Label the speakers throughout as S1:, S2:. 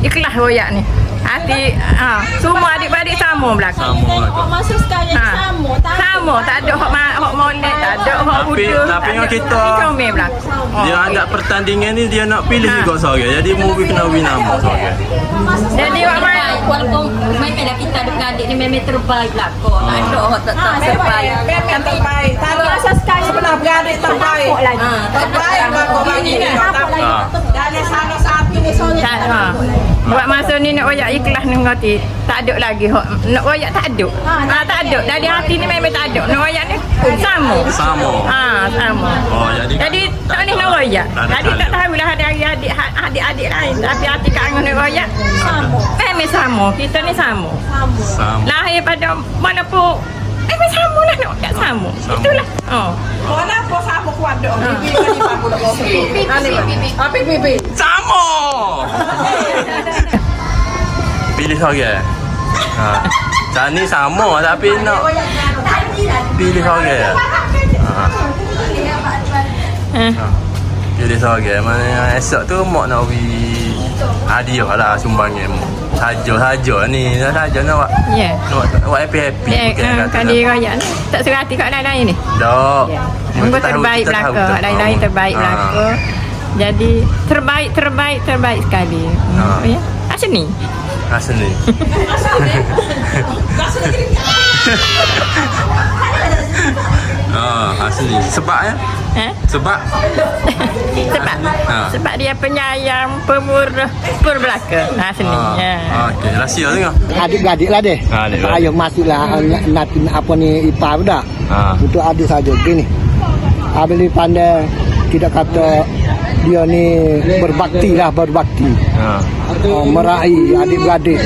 S1: ikhlas royak ni. Hati ha, semua adik-beradik sama berlaku.
S2: Sama lah tu.
S3: Masuk sekali
S1: Ha.
S3: sama. Tak
S1: Sama, tak ada hak ma- hak molek, tak ada hak
S2: Tapi-
S1: budu.
S2: tapi
S1: ada.
S2: kita-
S1: comel berlaku.
S2: Dia ada pertandingan ni dia nak pilih
S1: Ha.
S2: juga seorang. Jadi movie kena win nama seorang.
S1: Jadi awak main
S3: Terbaik. Walaupun memanglah kita adik-adik ni memang terbaik belakang. Tak ada orang tak tak terbaik.
S4: Memang terbaik. Tak ada
S3: Rasa sekali
S4: sebelah beradik terbaik.
S3: Ha,
S4: Terbaik kau bagi ni.
S2: Ha.
S4: Dari salah satu ni
S1: tak ha. Buat masa ni nak royak ikhlas ni ngati. Tak ada lagi nak royak tak ada. Ha, tak ada. Dari hati ni memang tak ada. Nak royak ni sama.
S2: Sama.
S1: Ha, sama.
S2: Oh, jadi
S1: Jadi tak boleh nak royak.
S2: Tak ada
S1: Jadi tak tahulah hari-hari adik adik-adik lain. Tapi hati kat angon nak royak sama. Memang sama. Kita ni sama.
S2: sama.
S1: Lahir pada mana pun Memang sama lah nak royak sama.
S2: Sama.
S1: Itulah. Oh.
S4: Mana apa sama kuat dok. Bibi kan ni bagus dok. Bibi. Apa bibi?
S2: Sama. Pilih seorang. Ha. Macam ni sama tapi nak pilih seorang. Ha.
S1: Eh.
S2: Ha. Pilih seorang. Mana esok tu mak nak pergi hadiah lah sumbangan mak. Saja-saja ni. Saja nak buat.
S1: Ya.
S2: Nak buat, buat happy-happy.
S1: Dia
S2: Bukan kata nak-
S1: dia royak ni tak serati kat lain-lain ni.
S2: Tak.
S1: Ya. Mungkin
S2: tahu-
S1: terbaik
S2: kita tahu
S1: belaka,
S2: betul.
S1: lain-lain terbaik
S2: Ha.
S1: belaka. Jadi terbaik terbaik terbaik sekali.
S2: Ha.
S1: Hmm. Ya. Asal ni.
S2: Rasa ni. Ah, asli. Sebab ya?
S1: Eh?
S2: Sebab
S1: Sebab
S2: Ha.
S1: sebab dia penyayang, pemurah, perbelaka. Ha sini.
S2: ah,
S1: Ya.
S2: okey, rahsia tengok.
S5: adik-beradik lah deh.
S2: Ah, adik-beradik.
S5: Ayuh masuklah nak, nak apa ni ipar dah.
S2: Ha.
S5: Untuk adik saja gini. Habis ni pandai tidak kata dia ni berbakti lah berbakti.
S2: Ha.
S5: Oh, meraih adik-beradik.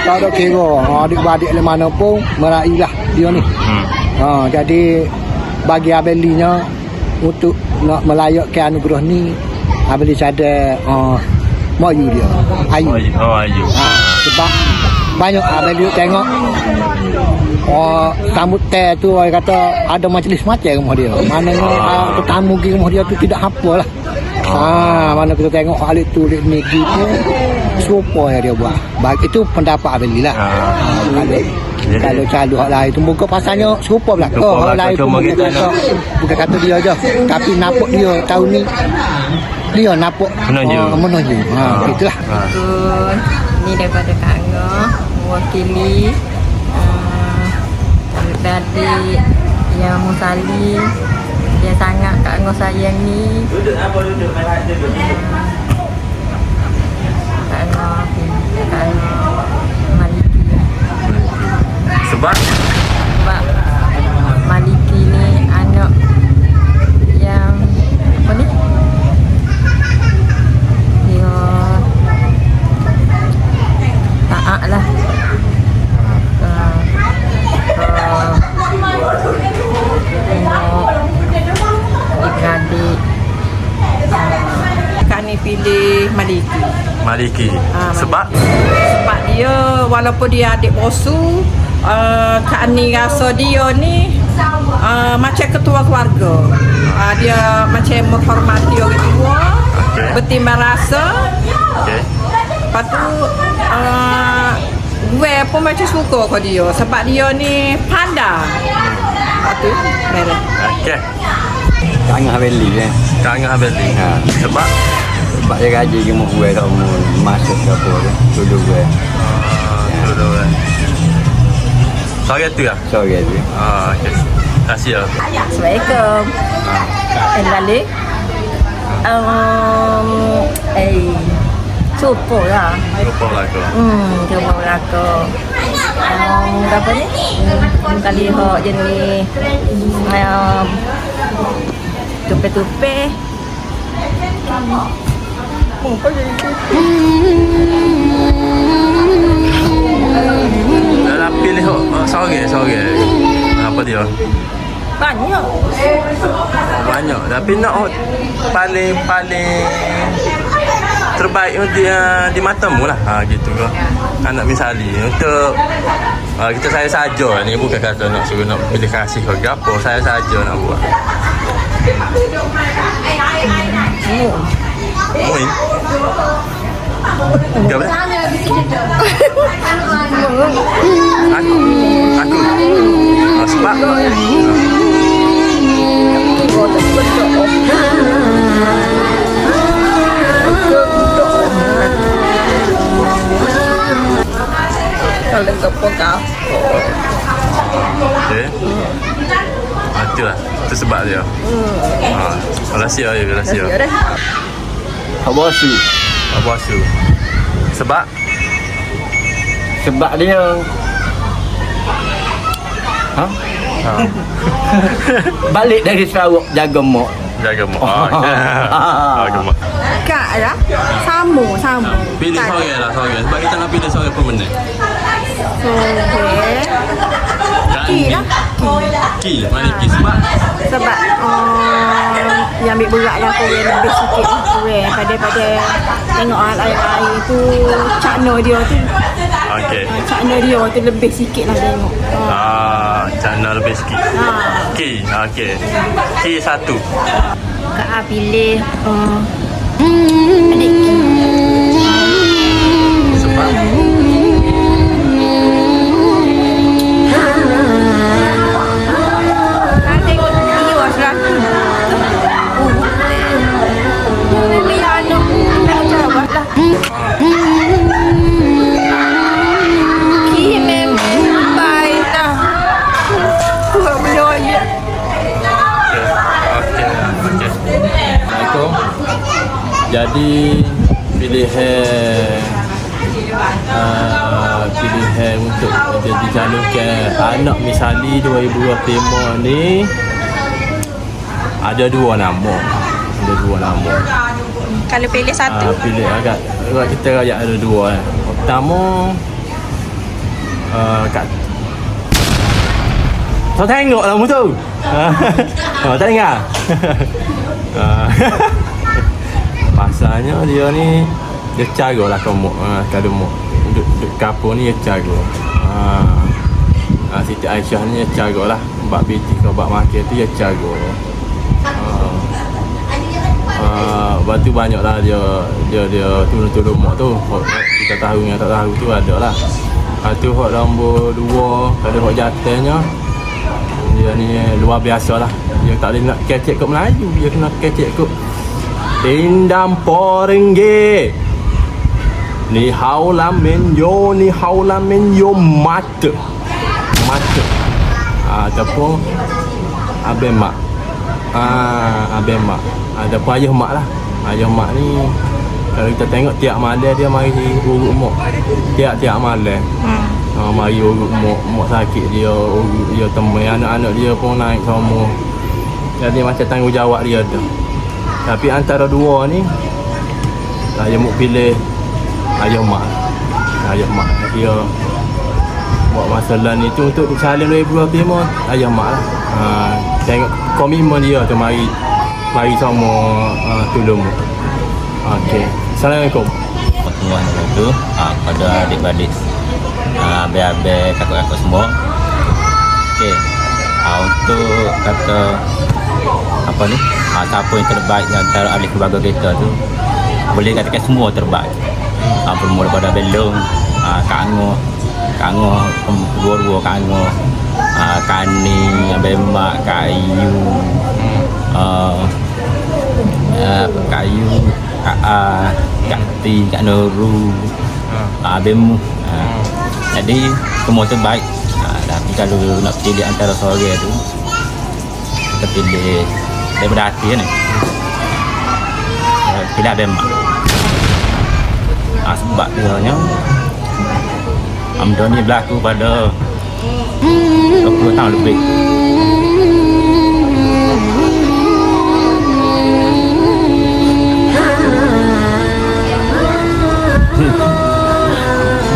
S5: Tak ada kira oh, adik-beradik di mana pun meraih lah dia ni.
S2: Hmm.
S5: Ha, jadi bagi abelinya untuk nak melayakkan anugerah ni abeli ada uh, mayu dia. Ayu.
S2: Oh, ayu. Oh.
S5: Ha, sebab banyak abeli tengok Oh, tamu teh tu orang kata ada majlis macam rumah dia. Maknanya uh, tetamu pergi rumah dia tu tidak apa lah. Ha, mana kita tengok alik tu lik ni gitu. Serupa yang dia buat. Baik itu pendapat Abeli lah.
S2: Ha.
S5: Ha, kalau
S2: Jadi-
S5: kalau calon hak lain tu muka pasalnya serupa belaka.
S2: Serupa
S5: Hak
S2: belaka,
S5: lain bukan
S2: kita
S5: kata,
S2: nak-
S5: bukan kata dia je. Tapi nampak dia tahun ni dia nampak
S2: Menonjol.
S5: oh, menonjol. Ha, itulah.
S2: Ha.
S1: Good. Ni daripada Kak Angga mewakili uh, adik yang Musali yang sangat Kak Angga sayang ni
S2: Duduk apa duduk? Duduk.
S1: Kak Angga Kak Angga Maliki
S2: Sebab
S1: sebab Maliki ni anak yang apa ni dia taat lah uh, uh, adik-adik
S4: Kan ni pilih Maliki.
S2: Maliki.
S4: Ah,
S2: Sebab
S4: Sebab dia walaupun dia adik bosu uh, Kak Ani rasa dia ni uh, macam ketua keluarga. Uh, dia macam menghormati orang tua,
S2: Okey.
S4: bertimbang rasa.
S2: okey.
S4: Lepas tu uh, gue pun macam suka ke dia sebab dia ni pandai. Lepas tu, merah.
S2: Okey.
S6: Tengah beli kan.
S2: Kangen Abeli.
S6: Ha.
S2: Sebab
S6: Sebab dia gaji ke gue tak mau masuk ke apa tu. Dulu gue.
S2: ah, tu tu. Seorang tu lah.
S6: Sorry tu.
S2: Ah, okey. Rahsia.
S1: Assalamualaikum Eh balik um, Eh Cukup lah
S2: Lupa lah aku.
S1: Hmm, cuba belaka um, Berapa ni? Hmm, kali hok jenis um, Tupe-tupe
S2: Dalam pilih oh, seorang, seorang. Apa dia?
S1: Banyak
S2: Oh, banyak. Tapi nak oh, paling paling terbaik oh, dia di matamu lah. Ha gitu ke. Anak misali untuk ha, kita saya saja ni bukan kata nak suruh nak pilih kasih ke apa. Saya saja nak buat. Muin.
S7: Tiga belas. Aku. Aku. Oh, sebab.
S8: Kalau.
S7: Okay. Ah, tu lah. Tu sebab dia. Ah, rahsia je, rahsia.
S8: Ya dah.
S6: Apa tu?
S7: Apa su? Sebab
S6: Sebab dia Ha?
S7: ha,
S6: Balik dari Sarawak jaga mak.
S7: jaga mak. Ah, jaga mak.
S9: Kak lah Sama Sama
S7: Pilih
S9: Tak ada.
S7: seorang lah Sebab kita nak pilih seorang pemenang
S9: Okay Ki lah
S7: Ki Mana Ki Sebab
S9: Sebab uh, Yang ambil berat lah Kau yang lebih sikit lah Kau yang pada pada Tengok ah, air-air tu Cakna dia tu.
S7: Okay
S9: Cakna dia tu lebih sikit lah tengok. Uh,
S7: Ah, Cana lebih sikit.
S9: Ah.
S7: Ki Okay Ki. Satu.
S1: Kak A pilih uh, adik
S2: Jadi pilihan uh, pilihan untuk jadi calonkan anak misali 2025 ni ada dua nama. Ada dua nama.
S9: Kalau pilih
S2: Ah, pilih agak agak kita rakyat ada dua eh. Pertama uh, kat Kau tengok lah tu. oh, tak dengar. Ah, Pasalnya dia ni dia cara lah kamu uh, kalau mu duk duk kapur ni dia cara. Ha. Uh, Siti Aisyah ni dia cara lah. Bab binti kau bab makan tu dia cara. Lepas tu banyak lah dia dia dia turun-turun mak tu. Kita tahu yang tak tahu tu ada lah. Lepas tu hok nombor dua kalau hok jatuhnya. Dia ni luar biasa lah. Dia tak boleh nak kecek kot Melayu dia kena kecek kot. Dindam porengge Ni haulam men yo ni haulam men yo mata. Mata. Ah, Abang mak Ah, abang mak. Ada pun ayah mak lah. Ayah mak ni kalau kita tengok tiap malam dia mari urut mak. Tiap-tiap malam. Hmm. Ha, mari urut mak, mak sakit dia, urut dia temui anak-anak dia pun naik semua. Jadi macam tanggungjawab dia tu. Tapi antara dua ni saya mau pilih ayah mak. Ayah mak dia buat masalah ni tu untuk salin 2025 ayah mak lah. Ha, tengok komitmen dia tu mari mari sama uh, tolong. Okey. Assalamualaikum.
S10: pertemuan itu uh, pada adik-adik abe-abe kakak-kakak semua okey uh, untuk kata apa ni uh, siapa yang terbaik antara ahli keluarga kita tu boleh katakan semua terbaik uh, bermula daripada Belong uh, Kak Angah Kak Angah um, dua-dua Kak Angah uh, Kak Ani Abang Mak Kak Ayu uh, uh, Kak Ayu Kak A Kak Ti Kak Nurul uh, Abang Mu uh, jadi semua terbaik uh, tapi kalau nak pilih antara seorang tu kita pilih daripada hati kan uh, pilih Abang Mak uh, sebab dia Amdo ni berlaku pada 20 tahun lebih.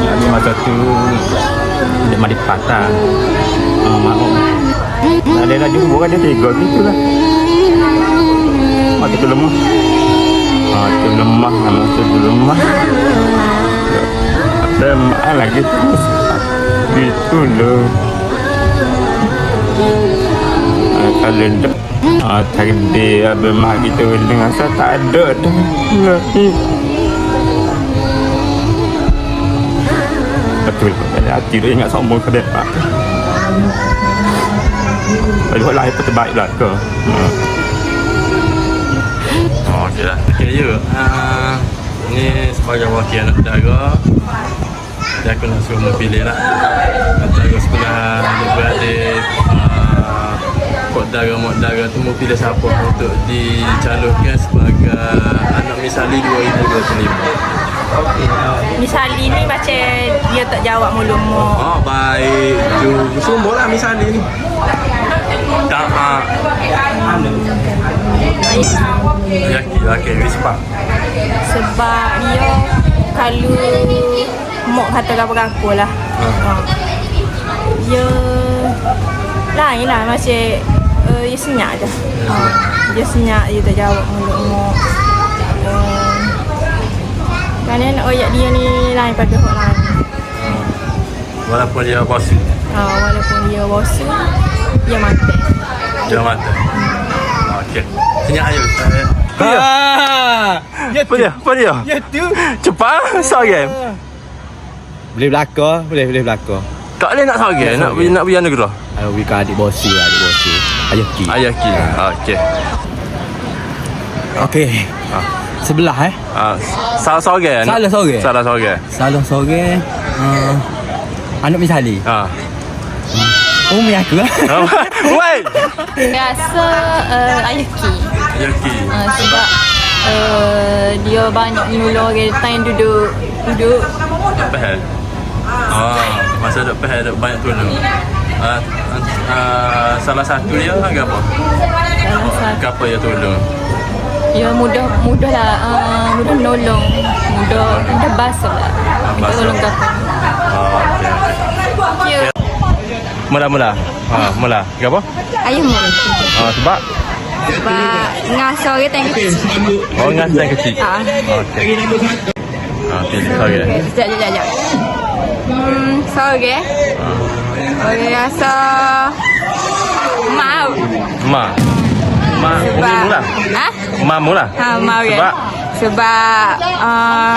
S10: Jadi masa tu Dia mandi patah. Uh, Maaf Ada dah jumpa kan dia tiga gitu lah lagi Gitu loh Ah, Kalau dah Ah, takdir Abang mak kita dengan saya tak ada dah
S11: betul hati dia ingat sombong ke pak Bagi orang lain pun terbaik lah ke.
S2: Oh, okey lah. Okey ya. Uh, ni sebagai wakil anak saudara. Jadi aku suruh memilih lah. Antara sekolah adik-beradik. Uh, Kodara Mokdara tu mau pilih siapa untuk dicalonkan sebagai anak misali 2025.
S9: Misali ni macam dia tak jawab mulu-mulu.
S2: Oh baik tu semua lah misali ni. Tak ah. Yaki yaki rispa.
S9: Sebab dia kalau mok kata apa-apa lah. Ha. Dia lain lah macam uh, dia senyap je. Ha. Dia senyap dia tak jawab mulu-mulu. Uh, kerana nak oyak dia ni lain pada orang lain.
S2: Walaupun dia bos
S9: Ha, walaupun dia bosu, dia mati.
S2: dia mata. Okey. Senyap ayo.
S6: Ah,
S2: Apa dia? Apa dia?
S6: ya tu.
S2: Cepat sorang.
S6: Boleh belakang, boleh boleh belakang.
S2: Tak boleh nak sorang, nak nak biar negara.
S6: Uh, we kan adik bosi adik bosi. Ayah ki.
S2: Ayaki. Okey.
S6: Okey.
S2: Ah.
S6: Sebelah eh.
S2: Ah, salah sorang.
S6: Salah sorang?
S2: Salah sorang.
S6: Salah sore. Uh, anak misali.
S2: Ah.
S6: Umi aku lah.
S2: Wei.
S3: Rasa uh, Ayuki
S2: Ayaki.
S3: uh, Sebab uh, dia banyak menolong orang time duduk duduk
S2: Pahal. Ah, masa duk pahal duk banyak tolong. Ah, ah, salah satu dia agak apa?
S3: dalam satu
S2: Apa dia tolong?
S3: Ya mudah mudah lah uh, mudah menolong mudah mudah basuh lah
S2: basuh.
S3: tolong kata
S2: Oh, okey.
S3: ya
S2: Mula-mula. Ha, mula. Apa?
S3: ayah mu
S2: Ah, sebab
S3: sebab orang time kecil
S2: oh yang kecil.
S3: Ah.
S2: Okey. Ah, okey, sorry.
S3: sekejap sekejap sekejap hmm sorry Orang rasa Maaf
S2: Ma. Ma, umi mula.
S3: Ha?
S2: Ma mula.
S3: Ha, maaf ya.
S2: Sebab
S3: Sebab uh,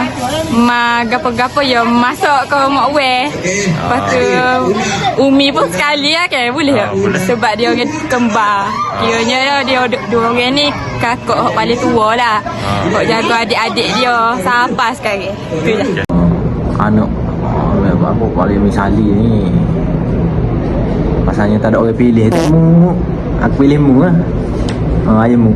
S3: Ma gapo-gapo ya masuk ke mak we. Lepas tu Umi pun sekali lah kan boleh
S2: Ah,
S3: tak?
S2: boleh.
S3: Sebab dia orang kembar. Kiranya dia dua, dua orang ni kakak hok paling tua lah.
S2: Ah.
S3: Hok jaga adik-adik dia sampai sekarang. Tu.
S6: Anak. Oh, apa paling misali ni. Pasalnya tak ada orang pilih tu. Aku pilih mu lah. Ha, ayah mu.